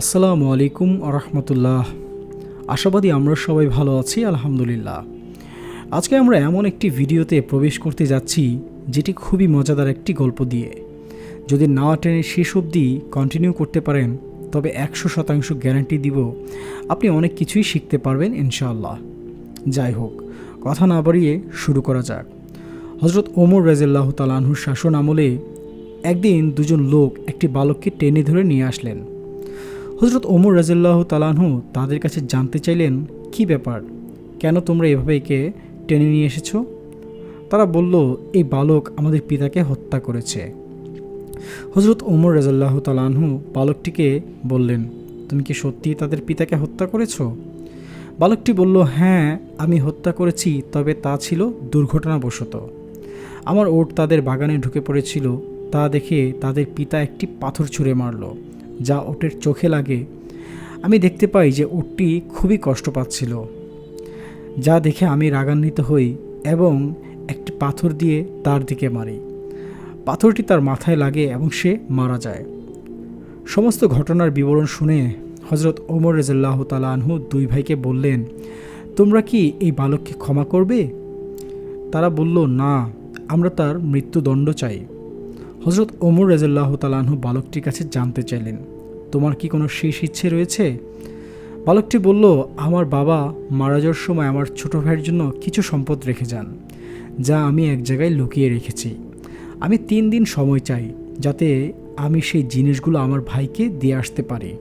আসসালামু আলাইকুম রহমতুল্লাহ। আশাবাদী আমরা সবাই ভালো আছি, আলহামদুলিল্লাহ। আজকে আমরা এমন একটি ভিডিওতে প্রবেশ করতে যাচ্ছি, যেটি খুবই মজাদার একটি গল্প দিয়ে। যদি নাওয়া টেনে শেষ অবধি কন্টিনিউ করতে পারেন, তবে একশো শতাংশ গ্যারান্টি দিব, আপনি অনেক কিছুই শিখতে পারবেন, ইনশাআল্লাহ। যাই হোক, কথা না বাড়িয়ে শুরু করা যাক। হজরত ওমর রাজিল্লাহ তালাহুর শাসন আমলে একদিন দুজন লোক একটি বালককে টেনে ধরে নিয়ে আসলেন। হজরত ওমর রাজিল্লাহ তালাহু তাদের কাছে জানতে চাইলেন, কি ব্যাপার? কেন তোমরা এভাবে একে টেনে নিয়ে এসেছ? তারা বলল, এই বালক আমাদের পিতাকে হত্যা করেছে। হজরত ওমর রাজাল্লাহ তালাহু বালকটিকে বললেন, তুমি কি সত্যিই তাদের পিতাকে হত্যা করেছ? বালকটি বলল হ্যাঁ আমি হত্যা করেছি, তবে তা ছিল দুর্ঘটনাবশত। আমার ওট তাদের বাগানে ঢুকে পড়েছিল। তা দেখে তাদের পিতা একটি পাথর ছুঁড়ে মারল। যা ওটের চোখে লাগে, আমি দেখতে পাই যে ওটটি খুবই কষ্ট পাচ্ছিল। যা দেখে আমি রাগান্বিত হই এবং একটি পাথর দিয়ে তার দিকে মারি। পাথরটি তার মাথায় লাগে এবং সে মারা যায়। সমস্ত ঘটনার বিবরণ শুনে হজরত ওমর রেজাল্লাহ তালা দুই ভাইকে বললেন, তোমরা কি এই বালককে ক্ষমা করবে? তারা বলল, না, আমরা তার মৃত্যুদণ্ড চাই। হজরত ওমর রেজাল্লাহ তালাহু বালকটির কাছে জানতে চাইলেন। তোমার কি কোনো শেষ ইচ্ছে রয়েছে? বালকটি বলল, আমার বাবা মারা যাওয়ার সময় আমার ছোট ভাইয়ের জন্য কিছু সম্পদ রেখে যান, যা আমি এক জায়গায় লুকিয়ে রেখেছি। আমি তিন দিন সময় চাই, যাতে আমি সেই জিনিসগুলো আমার ভাইকে দিয়ে আসতে পারি।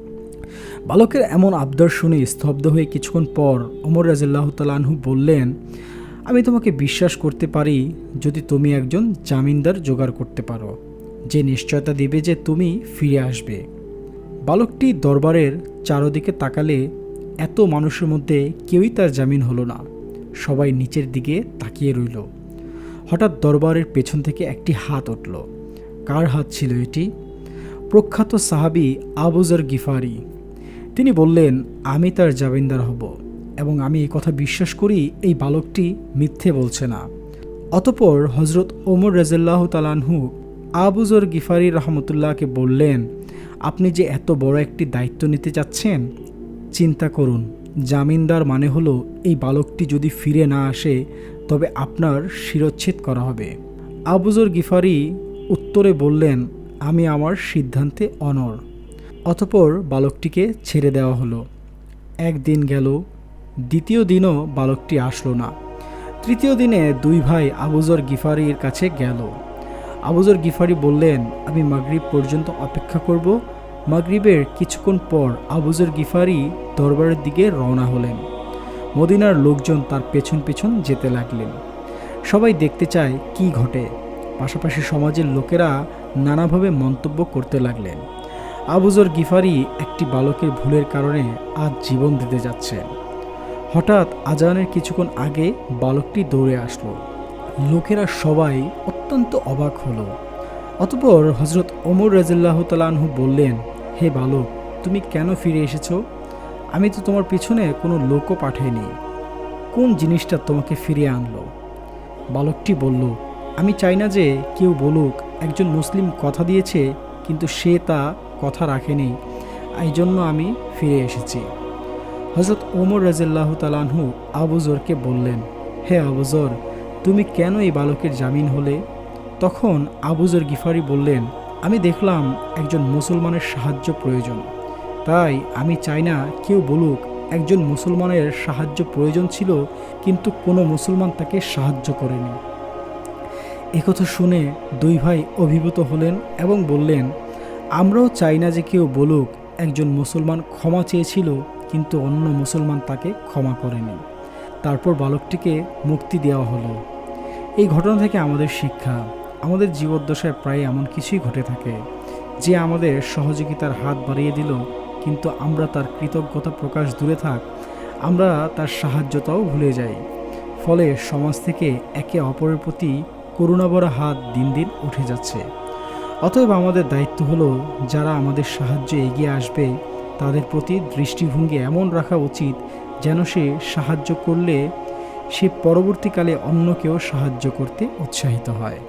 বালকের এমন আবদার শুনে স্তব্ধ হয়ে কিছুক্ষণ পর ওমর রাজিল্লাহ তালাহু বললেন, আমি তোমাকে বিশ্বাস করতে পারি যদি তুমি একজন জামিনদার জোগাড় করতে পারো। যে নিশ্চয়তা দেবে যে তুমি ফিরে আসবে। বালকটি দরবারের চারদিকে তাকালে এত মানুষের মধ্যে কেউই তার জামিন হলো না। সবাই নিচের দিকে তাকিয়ে রইল। হঠাৎ দরবারের পেছন থেকে একটি হাত উঠল। কার হাত ছিল এটি? প্রখ্যাত সাহাবি আবুজার গিফারি। তিনি বললেন, আমি তার জামিনদার হব এবং আমি এই কথা বিশ্বাস করি, এই বালকটি মিথ্যে বলছে না। অতপর হজরত ওমর রাজাল্লাহ তালানহু আবুজর গিফারি রহমতুল্লাহকে বললেন আপনি যে এত বড় একটি দায়িত্ব নিতে যাচ্ছেন, চিন্তা করুন। জামিনদার মানে হলো এই বালকটি যদি ফিরে না আসে, তবে আপনার শিরচ্ছেদ করা হবে। আবুজর গিফারি উত্তরে বললেন, আমি আমার সিদ্ধান্তে অনর অতপর বালকটিকে ছেড়ে দেওয়া হলো। একদিন গেল, দ্বিতীয় দিনও বালকটি আসলো না। তৃতীয় দিনে দুই ভাই আবুজর গিফারির কাছে গেল। আবুজর গিফারি বললেন, আমি মাগরিব পর্যন্ত অপেক্ষা করব। মাগরিবের কিছুক্ষণ পর আবুজর গিফারি দরবারের দিকে রওনা হলেন। মদিনার লোকজন তার পেছন পেছন যেতে লাগলেন। সবাই দেখতে চায় কি ঘটে। পাশাপাশি সমাজের লোকেরা নানাভাবে মন্তব্য করতে লাগলেন। আবুজর গিফারি একটি বালকের ভুলের কারণে আজ জীবন দিতে যাচ্ছে হঠাৎ আজানের কিছুক্ষণ আগে বালকটি দৌড়ে আসলো। লোকেরা সবাই অত্যন্ত অবাক হলো। অতপর হজরত ওমর রাজিল্লাহ তালাহু বললেন, হে বালক, তুমি কেন ফিরে এসেছ? আমি তো তোমার পিছনে কোনো লোকও পাঠাইনি। কোন জিনিসটা তোমাকে ফিরিয়ে আনলো? বালকটি বলল, আমি চাই না যে কেউ বলুক, একজন মুসলিম কথা দিয়েছে, কিন্তু সে তা কথা রাখেনি। এই জন্য আমি ফিরে এসেছি। হজরত ওমর রাজিল্লাহ তালাহু আবুজরকে বললেন, হে আবুজর তুমি কেন এই বালকের জামিন হলে? তখন আবুজর গিফারি বললেন, আমি দেখলাম একজন মুসলমানের সাহায্য প্রয়োজন। তাই আমি চাই না কেউ বলুক একজন মুসলমানের সাহায্য প্রয়োজন ছিল, কিন্তু কোনো মুসলমান তাকে সাহায্য করেনি। একথা শুনে দুই ভাই অভিভূত হলেন এবং বললেন, আমরাও চাই না যে কেউ বলুক একজন মুসলমান ক্ষমা চেয়েছিল, কিন্তু অন্য মুসলমান তাকে ক্ষমা করেনি। তারপর বালকটিকে মুক্তি দেওয়া হলো। এই ঘটনা থেকে আমাদের শিক্ষা, আমাদের জীবদ্দশায় প্রায় এমন কিছুই ঘটে থাকে, যে আমাদের সহযোগিতার হাত বাড়িয়ে দিল, কিন্তু আমরা তার কৃতজ্ঞতা প্রকাশ দূরে থাক, আমরা তার সাহায্যতাও ভুলে যাই। ফলে সমাজ থেকে একে অপরের প্রতি করুণাভরা হাত দিন দিন উঠে যাচ্ছে। অতএব আমাদের দায়িত্ব হলো, যারা আমাদের সাহায্যে এগিয়ে আসবে, তাদের প্রতি দৃষ্টিভঙ্গি এমন রাখা উচিত, যেন সে সাহায্য করলে সে পরবর্তীকালে অন্যকেও সাহায্য করতে উৎসাহিত হয়।